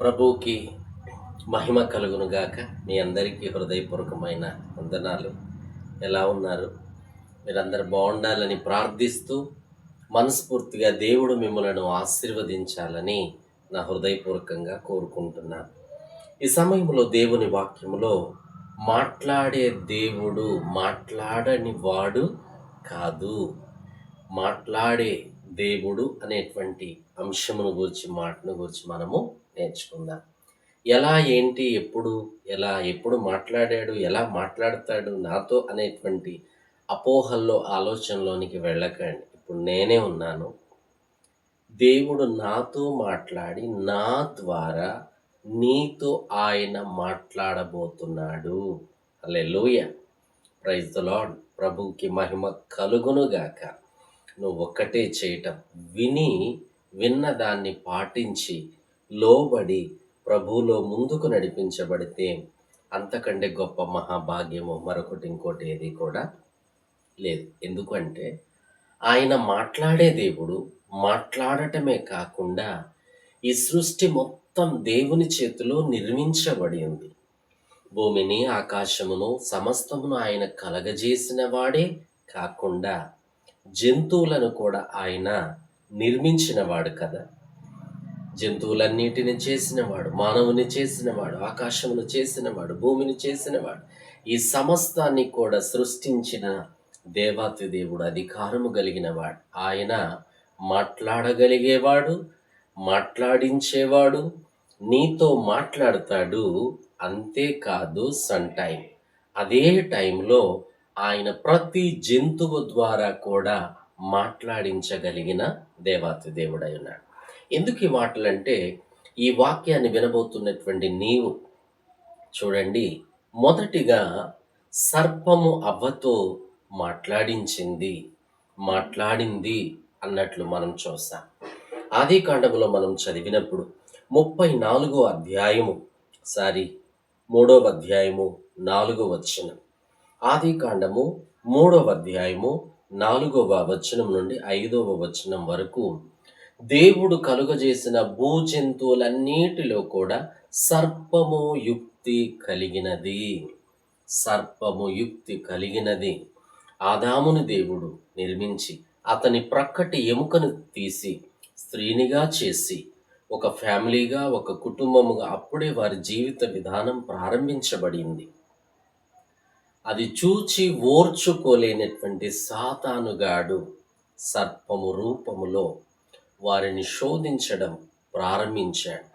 ప్రభువుకి మహిమ కలుగునుగాక మీ అందరికీ హృదయపూర్వకమైన వందనాలు. ఎలా ఉన్నారు? మీరందరూ బాగుండాలని ప్రార్థిస్తూ మనస్ఫూర్తిగా దేవుడు మిమ్మలను ఆశీర్వదించాలని నా హృదయపూర్వకంగా కోరుకుంటున్నాను. ఈ సమయంలో దేవుని వాక్యంలో మాట్లాడే దేవుడు మాట్లాడని వాడు కాదు. మాట్లాడే దేవుడు అనేటువంటి అంశమును గురించి మాటను గురించి మనము నేర్చుకుందాం. ఎలా ఏంటి ఎప్పుడు ఎలా ఎప్పుడు మాట్లాడాడు ఎలా మాట్లాడతాడు నాతో అనేటువంటి అపోహల్లో ఆలోచనలోనికి వెళ్ళకండి. ఇప్పుడు నేనే ఉన్నాను. దేవుడు నాతో మాట్లాడి నా ద్వారా నీతో ఆయన మాట్లాడబోతున్నాడు. Alleluia praise the Lord. ప్రభుకి మహిమ కలుగునుగాక. నువ్వు ఒక్కటే చేయటం. విని విన్న దాన్ని పాటించి లోబడి ప్రభువులో ముందుకు నడిపించబడితే అంతకంటే గొప్ప మహాభాగ్యము మరొకటి ఇంకోటి ఏది కూడా లేదు. ఎందుకంటే ఆయన మాట్లాడే దేవుడు మాట్లాడటమే కాకుండా ఈ సృష్టి మొత్తం దేవుని చేతిలో నిర్మించబడి ఉంది. భూమిని ఆకాశమును సమస్తమును ఆయన కలగజేసిన వాడే కాకుండా జంతువులను కూడా ఆయన నిర్మించినవాడు కదా. జంతువులన్నిటిని చేసినవాడు మానవుని చేసినవాడు ఆకాశమును చేసినవాడు భూమిని చేసినవాడు ఈ సమస్తాన్ని కూడా సృష్టించిన దేవాతి దేవుడు అధికారము కలిగినవాడు. ఆయన మాట్లాడగలిగేవాడు మాట్లాడించేవాడు నీతో మాట్లాడతాడు అంతేకాదు సన్ టైం. అదే టైంలో ఆయన ప్రతి జంతువు ద్వారా కూడా మాట్లాడించగలిగిన దేవాతి దేవుడై ఉన్నాడు. ఎందుకు ఈ మాటలంటే ఈ వాక్యాన్ని వినబోతున్నటువంటి నీవు చూడండి మొదటిగా సర్పము అవ్వతో మాట్లాడించింది మాట్లాడింది అన్నట్లు మనం చూస్తాం. ఆది కాండములో మనం చదివినప్పుడు ముప్పై నాలుగో అధ్యాయము సారీ మూడవ అధ్యాయము నాలుగో వచనం. ఆది కాండము మూడవ అధ్యాయము నాలుగవ వచనం నుండి ఐదవ వచనం వరకు దేవుడు కలుగజేసిన భూజంతువులన్నిటిలో కూడా సర్పము యుక్తి కలిగినది. సర్పము యుక్తి కలిగినది. ఆదాముని దేవుడు నిర్మించి అతని ప్రక్కటి ఎముకను తీసి స్త్రీనిగా చేసి ఒక ఫ్యామిలీగా ఒక కుటుంబముగా అప్పుడే వారి జీవిత విధానం ప్రారంభించబడింది. అది చూచి ఓర్చుకోలేనటువంటి సాతానుగాడు సర్పము రూపములో వారిని శోధించడం ప్రారంభించాడు.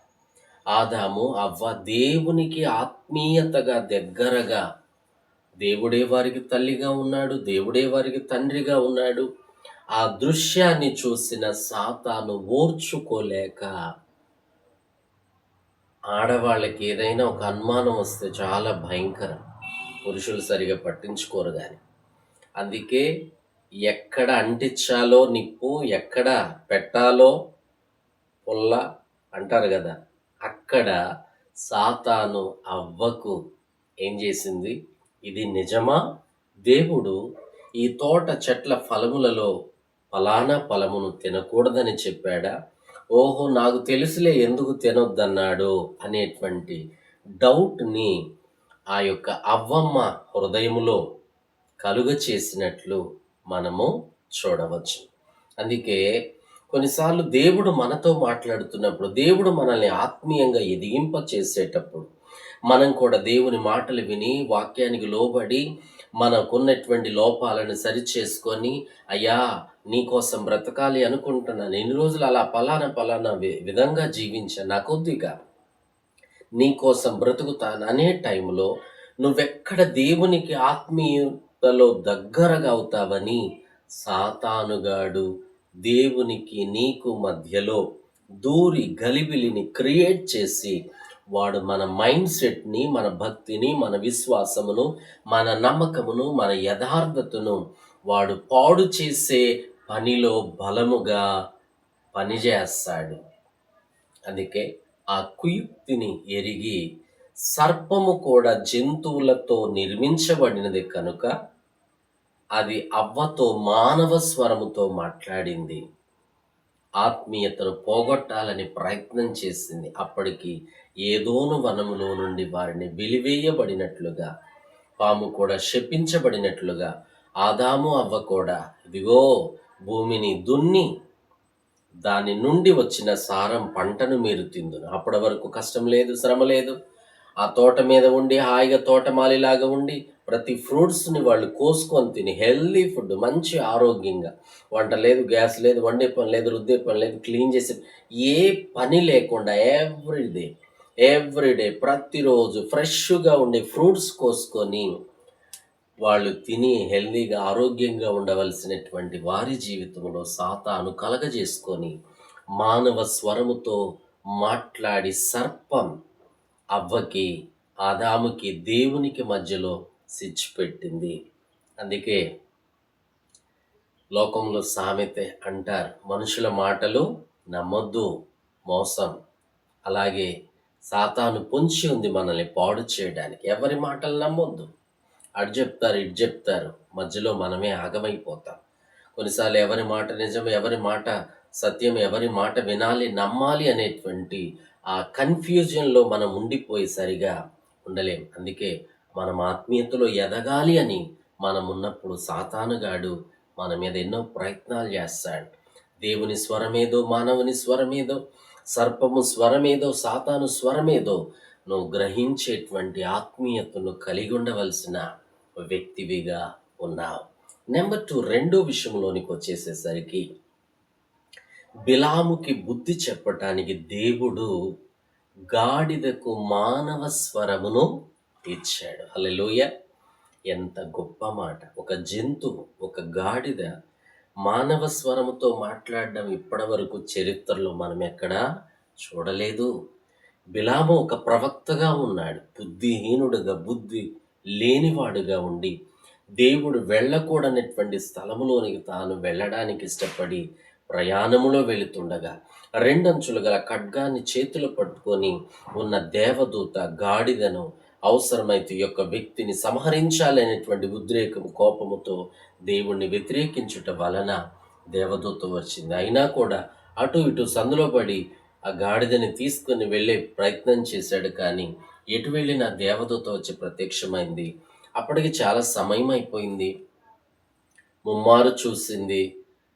ఆదాము అవ్వ దేవునికి ఆత్మీయతగా దగ్గరగా దేవుడే వారికి తల్లిగా ఉన్నాడు దేవుడే వారికి తండ్రిగా ఉన్నాడు. ఆ దృశ్యాన్ని చూసిన సాతాను ఓర్చుకోలేక ఆడవాళ్ళకి ఏదైనా ఒక అనుమానం వస్తే చాలా భయంకరం. పురుషులు సరిగా పట్టించుకోరు కానీ అందుకే ఎక్కడ అంటించాలో నిప్పు ఎక్కడ పెట్టాలో పుల్ల అంటారు కదా అక్కడ సాతాను అవ్వకు ఏం చేసింది? ఇది నిజమా? దేవుడు ఈ తోట చెట్ల ఫలములలో ఫలానా ఫలమును తినకూడదని చెప్పాడా? ఓహో నాకు తెలుసులే ఎందుకు తినొద్దన్నాడు అనేటువంటి డౌట్ని ఆ యొక్క అవ్వమ్మ హృదయములో కలుగ చేసినట్లు మనము చూడవచ్చు. అందుకే కొన్నిసార్లు దేవుడు మనతో మాట్లాడుతున్నప్పుడు దేవుడు మనల్ని ఆత్మీయంగా ఎదిగింప చేసేటప్పుడు మనం కూడా దేవుని మాటలు విని వాక్యానికి లోబడి మనకున్నటువంటి లోపాలను సరిచేసుకొని అయ్యా నీకోసం బ్రతకాలి అనుకుంటున్నాను. ఎన్ని రోజులు అలా పలానా పలానా వి- విధంగా జీవించ నా కొద్దిగా నీకోసం బ్రతుకుతాను అనే టైంలో నువ్వెక్కడ దేవునికి ఆత్మీయతలో దగ్గరగా అవుతావని సాతానుగాడు దేవునికి నీకు మధ్యలో దూరి గలిబిలిని క్రియేట్ చేసి వాడు మన మైండ్ సెట్ని మన భక్తిని మన విశ్వాసమును మన నమ్మకమును మన యథార్థతను వాడు పాడు చేసే పనిలో బలముగా పనిచేస్తాడు. అందుకే ఆ కుయుక్తిని ఎరిగి సర్పము కూడా జంతువులతో నిర్మించబడినది కనుక అది అవ్వతో మానవ స్వరముతో మాట్లాడింది. ఆత్మీయతను పోగొట్టాలని ప్రయత్నం చేసింది. అప్పటికి ఏదోను వనములో నుండి వారిని వెలివేయబడినట్లుగా పాము కూడా శపించబడినట్లుగా ఆదాము అవ్వ కూడా ఇదిగో భూమిని దున్ని దాని నుండి వచ్చిన సారం పంటను మీరు తిందును. అప్పటి వరకు కష్టం లేదు శ్రమ లేదు. ఆ తోట మీద ఉండి హాయిగా తోటమాలిలాగా ఉండి ప్రతి ఫ్రూట్స్ని వాళ్ళు కోసుకొని తిని హెల్దీ ఫుడ్ మంచి ఆరోగ్యంగా. వంట లేదు గ్యాస్ లేదు వండే పని లేదు రుద్దే పని లేదు క్లీన్ చేసే ఏ పని లేకుండా ఎవ్రీడే ఎవ్రీడే ప్రతిరోజు ఫ్రెష్గా ఉండే ఫ్రూట్స్ కోసుకొని వాళ్ళు తిని హెల్దీగా ఆరోగ్యంగా ఉండవలసినటువంటి వారి జీవితంలో సాతాను కలగజేసుకొని మానవ స్వరముతో మాట్లాడి సర్పం అవ్వకి ఆదాముకి దేవునికి మధ్యలో సిచ్చు పెట్టింది. అందుకే లోకంలో సామెత అంటారు మనుషుల మాటలు నమ్మొద్దు మోసం. అలాగే సాతాను పొంచి ఉంది మనల్ని పాడు చేయడానికి. ఎవరి మాటలు నమ్మొద్దు. అటు చెప్తారు ఇటు చెప్తారు. మధ్యలో మనమే ఆగమైపోతాం. కొన్నిసార్లు ఎవరి మాట నిజం ఎవరి మాట సత్యం ఎవరి మాట వినాలి నమ్మాలి అనేటువంటి ఆ కన్ఫ్యూజన్లో మనం ఉండిపోయి సరిగా ఉండలేం. అందుకే మనం ఆత్మీయతలో ఎదగాలి అని మనం ఉన్నప్పుడు సాతానుగాడు మన మీద ఎన్నో ప్రయత్నాలు చేస్తాడు. దేవుని స్వరమేదో మానవుని స్వరమేదో సర్పము స్వరమేదో సాతాను స్వరమేదో నువ్వు గ్రహించేటువంటి ఆత్మీయతను కలిగి ఉండవలసిన వ్యక్తివిగా ఉన్నావు. నెంబర్ టూ రెండో విషయంలోనికి వచ్చేసేసరికి బిలాముకి బుద్ధి చెప్పటానికి దేవుడు గాడిదకు మానవ స్వరమును ఇచ్చాడు. హల్లెలూయ. ఎంత గొప్ప మాట. ఒక జంతువు ఒక గాడిద మానవ స్వరముతో మాట్లాడడం ఇప్పటివరకు చరిత్రలో మనం ఎక్కడా చూడలేదు. బిలాము ఒక ప్రవక్తగా ఉన్నాడు. బుద్ధిహీనుడుగా బుద్ధి లేనివాడుగా ఉండి దేవుడు వెళ్ళకూడనటువంటి స్థలములోనికి తాను వెళ్ళడానికి ఇష్టపడి ప్రయాణములో వెళుతుండగా రెండంచులు గల ఖడ్గాన్ని చేతులు పట్టుకొని ఉన్న దేవదూత గాడిదను అవసరమైతే యొక్క వ్యక్తిని సంహరించాలనేటువంటి ఉద్రేకం కోపముతో దేవుణ్ణి వ్యతిరేకించుట వలన దేవదూత వచ్చింది. అయినా కూడా అటు ఇటు సందులో పడి ఆ గాడిదని తీసుకుని వెళ్ళే ప్రయత్నం చేశాడు కానీ ఎటు వెళ్ళిన దేవదూత వచ్చి ప్రత్యక్షమైంది. అప్పటికి చాలా సమయం అయిపోయింది ముమ్మారు చూసింది.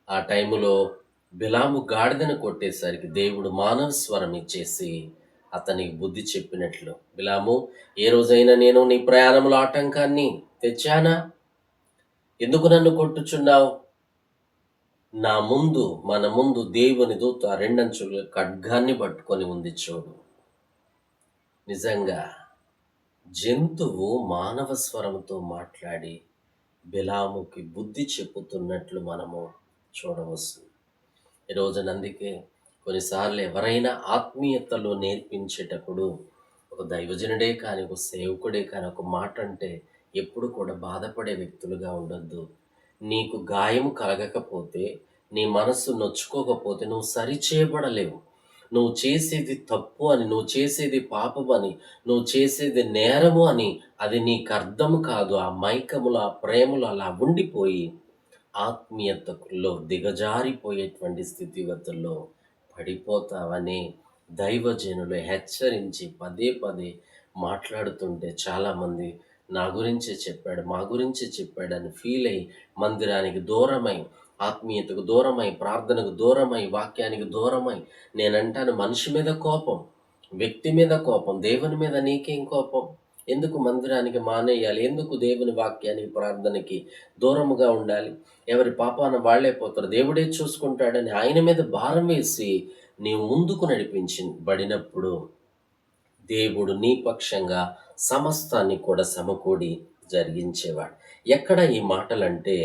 ఆ టైములో బిలాము గాడిదను కొట్టేసరికి దేవుడు మానవ స్వరం ఇచ్చేసి అతనికి బుద్ధి చెప్పినట్లు. బిలాము ఏ రోజైనా నేను నీ ప్రయాణంలో ఆటంకాన్ని తెచ్చానా? ఎందుకు నన్ను కొట్టుచున్నావు? నా ముందు మన ముందు దేవుని దూత రెండంచుల ఖడ్గాన్ని పట్టుకొని ఉంది చూడు. నిజంగా జంతువు మానవ స్వరంతో మాట్లాడి బిలాముకి బుద్ధి చెప్పుతున్నట్లు మనము చూడవచ్చు ఈ అందుకే కొన్నిసార్లు ఎవరైనా ఆత్మీయతలో నేర్పించేటప్పుడు ఒక దైవజనుడే కానీ ఒక సేవకుడే కానీ ఒక మాట అంటే ఎప్పుడు కూడా బాధపడే వ్యక్తులుగా ఉండొద్దు. నీకు గాయం కలగకపోతే నీ మనస్సు నొచ్చుకోకపోతే నువ్వు సరి చేయబడలేవు నువ్వు చేసేది తప్పు అని నువ్వు చేసేది పాపం అని నువ్వు చేసేది నేరము అని అది నీకు అర్థం కాదు. ఆ మైకములు ఆ ప్రేమలో అలా ఉండిపోయి ఆత్మీయతలో దిగజారిపోయేటువంటి స్థితిగతుల్లో పడిపోతావని దైవజనులు హెచ్చరించి పదే పదే మాట్లాడుతుంటే చాలామంది నా గురించే చెప్పాడు మా గురించే చెప్పాడని ఫీల్ అయ్యి మందిరానికి దూరమై ఆత్మీయతకు దూరమై ప్రార్థనకు దూరమై వాక్యానికి దూరమై నేనంటాను మనిషి మీద కోపం వ్యక్తి మీద కోపం దేవుని మీద నీకేం కోపం? ఎందుకు మందిరానికి మానేయాలి? ఎందుకు దేవుని వాక్యానికి ప్రార్థనకి దూరముగా ఉండాలి? ఎవరి పాపాన వాళ్ళే పోతారు. దేవుడే చూసుకుంటాడని ఆయన మీద భారం వేసి నీవు ముందుకు నడిపించబడినప్పుడు దేవుడు నీ పక్షంగా సమస్తాన్ని కూడా సమకూడి జరిగించేవాడు. ఎక్కడ ఈ మాటలంటే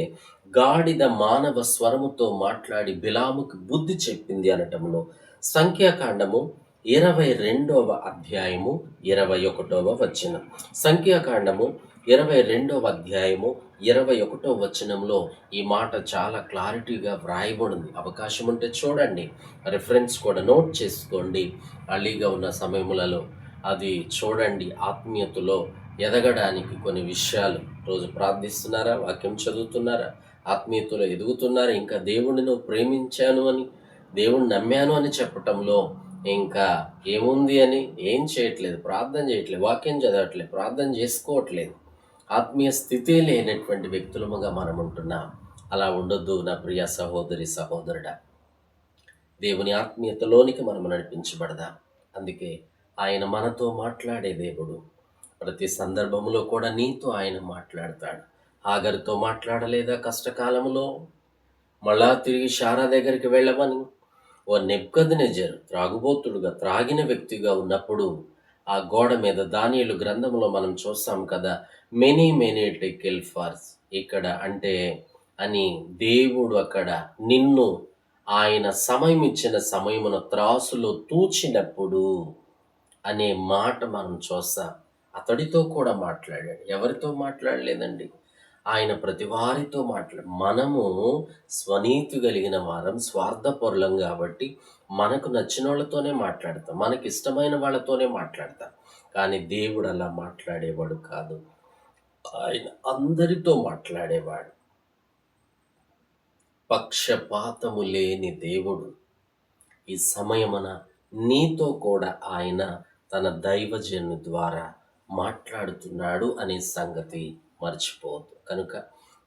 గాడిద మానవ స్వరముతో మాట్లాడి బిలాముకి బుద్ధి చెప్పింది అనటంలో సంఖ్యాకాండము ఇరవై రెండవ అధ్యాయము ఇరవై ఒకటవ వచనం. సంఖ్యాకాండము ఇరవై రెండవ అధ్యాయము ఇరవై ఒకటో వచనంలో ఈ మాట చాలా క్లారిటీగా వ్రాయబడింది. అవకాశం ఉంటే చూడండి. రిఫరెన్స్ కూడా నోట్ చేసుకోండి. ఖాళీగా ఉన్న సమయములలో అది చూడండి. ఆత్మీయతలో ఎదగడానికి కొన్ని విషయాలు. రోజు ప్రార్థిస్తున్నారా? వాక్యం చదువుతున్నారా? ఆత్మీయతలో ఎదుగుతున్నారా? ఇంకా దేవుడిని నువ్వు ప్రేమించాను అని దేవుణ్ణి నమ్మాను అని చెప్పటంలో ఇంకా ఏముంది అని ఏం చేయట్లేదు ప్రార్థన చేయట్లేదు వాక్యం చదవట్లేదు ప్రార్థన చేసుకోవట్లేదు. ఆత్మీయ స్థితి లేనటువంటి వ్యక్తులముగా మనం ఉంటున్నాం అలా ఉండొద్దు నా ప్రియ సహోదరి సహోదరుడా. దేవుని ఆత్మీయతలోనికి మనం నడిపించబడదాం. అందుకే ఆయన మనతో మాట్లాడే దేవుడు. ప్రతి సందర్భంలో కూడా నీతో ఆయన మాట్లాడతాడు. ఆగరితో మాట్లాడలేదా కష్టకాలంలో మళ్ళా తిరిగి షారా దగ్గరికి వెళ్ళమని ఓ నెబ్కద్నెజర్ త్రాగుబోతుడుగా త్రాగిన వ్యక్తిగా ఉన్నప్పుడు ఆ గోడ మీద దానియులు గ్రంథంలో మనం చూస్తాం కదా మెనీ మెనీ టెకెల్ ఫార్స్. ఇక్కడ అంటే అని దేవుడు అక్కడ నిన్ను ఆయన సమయం ఇచ్చిన సమయమున త్రాసులో తూచినప్పుడు అనే మాట మనం చూస్తాం. అతడితో కూడా మాట్లాడాడు. ఎవరితో మాట్లాడలేదండి? ఆయన ప్రతి వారితో మాట్లాడు మనము స్వనీతి కలిగిన వారం స్వార్థపరులం కాబట్టి మనకు నచ్చిన వాళ్ళతోనే మాట్లాడతాం మనకి ఇష్టమైన వాళ్ళతోనే మాట్లాడతాం. కానీ దేవుడు అలా మాట్లాడేవాడు కాదు. ఆయన అందరితో మాట్లాడేవాడు. పక్షపాతము లేని దేవుడు. ఈ సమయమున నీతో కూడా ఆయన తన దైవజను ద్వారా మాట్లాడుతున్నాడు అనే సంగతి మర్చిపోదు కనుక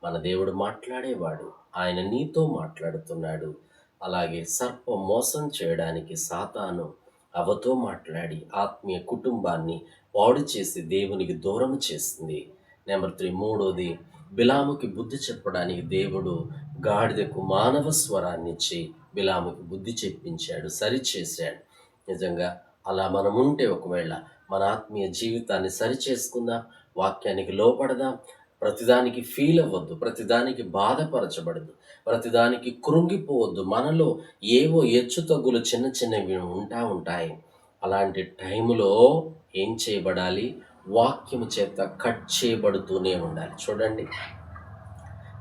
మన దేవుడు మాట్లాడేవాడు. ఆయన నీతో మాట్లాడుతున్నాడు. అలాగే సర్ప మోసం చేయడానికి సాతాను అవతో మాట్లాడి ఆత్మీయ కుటుంబాన్ని పాడు చేసి దేవునికి దూరం చేసింది. నెంబర్ త్రీ మూడోది బిలాముకి బుద్ధి చెప్పడానికి దేవుడు గాడిదకు మానవ స్వరాన్ని ఇచ్చి బిలాముకి బుద్ధి చెప్పించాడు సరిచేశాడు. నిజంగా అలా మనం ఉంటే ఒకవేళ మన ఆత్మీయ జీవితాన్ని సరిచేసుకుందాం వాక్యానికి లోపడదాం ప్రతిదానికి ఫీల్ అవ్వద్దు ప్రతిదానికి బాధపరచబడదు ప్రతిదానికి కృంగిపోవద్దు. మనలో ఏవో ఎచ్చు తగ్గులు చిన్న చిన్నవి ఉంటా ఉంటాయి. అలాంటి టైంలో ఏం చేయబడాలి? వాక్యము చేత కట్ చేయబడుతూనే ఉండాలి. చూడండి.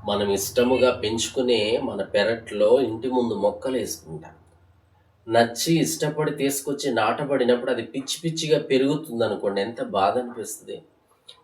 మనం ఇష్టముగా పెంచుకునే మన పెరట్లో ఇంటి ముందు మొక్కలు వేసుకుంటాం. నచ్చి ఇష్టపడి తీసుకొచ్చి నాటబడినప్పుడు అది పిచ్చి పిచ్చిగా పెరుగుతుంది అనుకోండి ఎంత బాధ అనిపిస్తుంది?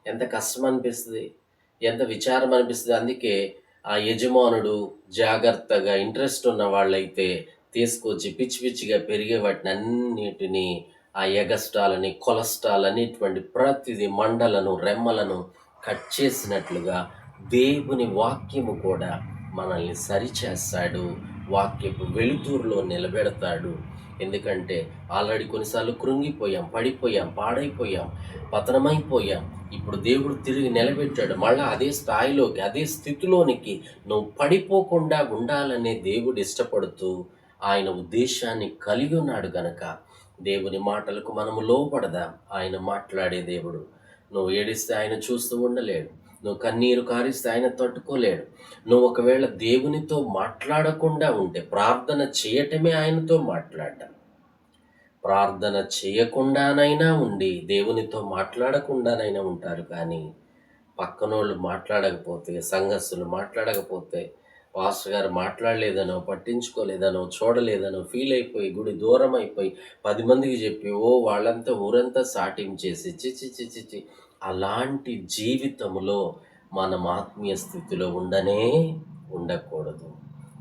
ఎంత కష్టం అనిపిస్తుంది? ఎంత విచారం అనిపిస్తుంది అందుకే ఆ యజమానుడు జాగ్రత్తగా ఇంట్రెస్ట్ ఉన్న వాళ్ళైతే తీసుకొచ్చి పిచ్చి పిచ్చిగా పెరిగే వాటిని అన్నిటినీ ఆ ఎగస్ట్రాలని కొలెస్ట్రాల్ అనేటువంటి ప్రతిదీ మండలను రెమ్మలను కట్ చేసినట్లుగా దేవుని వాక్యము కూడా మనల్ని సరిచేస్తాడు. వాక్యపు వెలుతురులో నిలబెడతాడు. ఎందుకంటే ఆల్రెడీ కొన్నిసార్లు కృంగిపోయాం పడిపోయాం పాడైపోయాం పతనమైపోయాం. ఇప్పుడు దేవుడు తిరిగి నిలబెట్టాడు. మళ్ళీ అదే స్థాయిలోకి అదే స్థితిలోనికి నువ్వు పడిపోకుండా ఉండాలనే దేవుడు ఇష్టపడుతూ ఆయన ఉద్దేశాన్ని కలిగి ఉన్నాడు గనక. దేవుని మాటలకు మనము లోపడదాం ఆయన మాట్లాడే దేవుడు. నువ్వు ఏడిస్తే ఆయన చూస్తూ ఉండలేడు. నువ్వు కన్నీరు కారిస్తే ఆయన తట్టుకోలేడు. నువ్వు ఒకవేళ దేవునితో మాట్లాడకుండా ఉంటే ప్రార్థన చేయటమే ఆయనతో మాట్లాడటం ప్రార్థన చేయకుండానైనా ఉండి దేవునితో మాట్లాడకుండానైనా ఉంటారు కానీ పక్కనోళ్ళు మాట్లాడకపోతే సంఘస్సులు మాట్లాడకపోతే పాస్టర్ గారు మాట్లాడలేదనో పట్టించుకోలేదనో చూడలేదనో ఫీల్ అయిపోయి గుడి దూరం అయిపోయి పది మందికి చెప్పి ఓ వాళ్ళంతా ఊరంతా సాటించేసి చిచి చిచి చి అలాంటి జీవితంలో మనం ఆత్మీయ స్థితిలో ఉండనే ఉండకూడదు.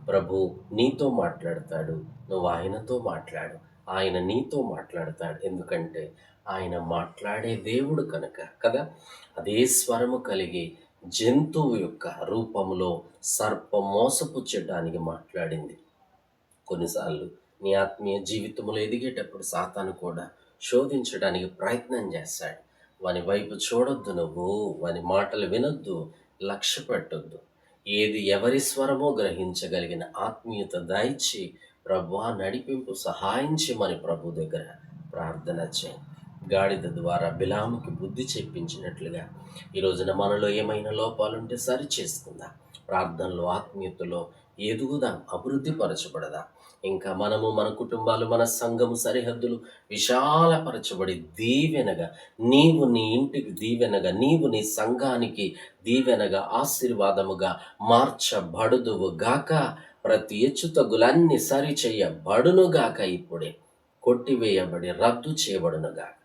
ప్రభు నీతో మాట్లాడతాడు. నువ్వు ఆయనతో మాట్లాడు. ఆయన నీతో మాట్లాడతాడు. ఎందుకంటే ఆయన మాట్లాడే దేవుడు కనుక కదా? అదే స్వరము కలిగి జంతువు యొక్క రూపంలో సర్పం మోసపుచ్చడానికి మాట్లాడింది. కొన్నిసార్లు నీ ఆత్మీయ జీవితంలో ఎదిగేటప్పుడు సాతాను కూడా శోధించడానికి ప్రయత్నం చేస్తాడు. వాని వైపు చూడొద్దు నువ్వు వాని మాటలు వినొద్దు లక్ష్య పెట్టొద్దు. ఏది ఎవరి స్వరమో గ్రహించగలిగిన ఆత్మీయత దాయిచ్చి ప్రభువా నడిపింపు సహాయం చేయమని ప్రభు దగ్గర ప్రార్థన చేయి. గాడిద ద్వారా బిలాముకి బుద్ధి చెప్పించినట్లుగా ఈ రోజున మనలో ఏమైనా లోపాలుంటే సరి చేసుకుందాం. ప్రార్థనలో ఆత్మీయతలో ఎదుగుదాం అభివృద్ధి పరచబడదాం? ఇంకా మనము మన కుటుంబాలు మన సంఘము సరిహద్దులు విశాలపరచబడి దీవెనగా నీవు నీ ఇంటికి దీవెనగా నీవు నీ సంఘానికి దీవెనగా ఆశీర్వాదముగా మార్చబడుదువు గాక ప్రతి హెచ్చుతగ్గులన్నీ సరి చేయబడును గాక ఇప్పుడే. కొట్టివేయబడి రద్దు చేయబడునుగాక.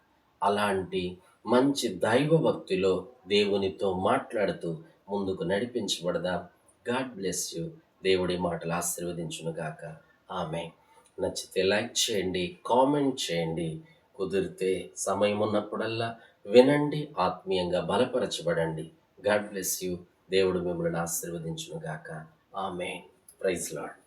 అలాంటి మంచి దైవ భక్తిలో దేవునితో మాట్లాడుతూ ముందుకు నడిపించబడదా. God bless you. దేవుడి మాటలు ఆశీర్వదించునుగాక ఆమె నచ్చితే లైక్ చేయండి కామెంట్ చేయండి. కుదిరితే సమయం ఉన్నప్పుడల్లా వినండి ఆత్మీయంగా బలపరచబడండి. God bless you. దేవుడు మిమ్మల్ని ఆశీర్వదించునుగాక ఆమె ప్రైజ్ లాడ్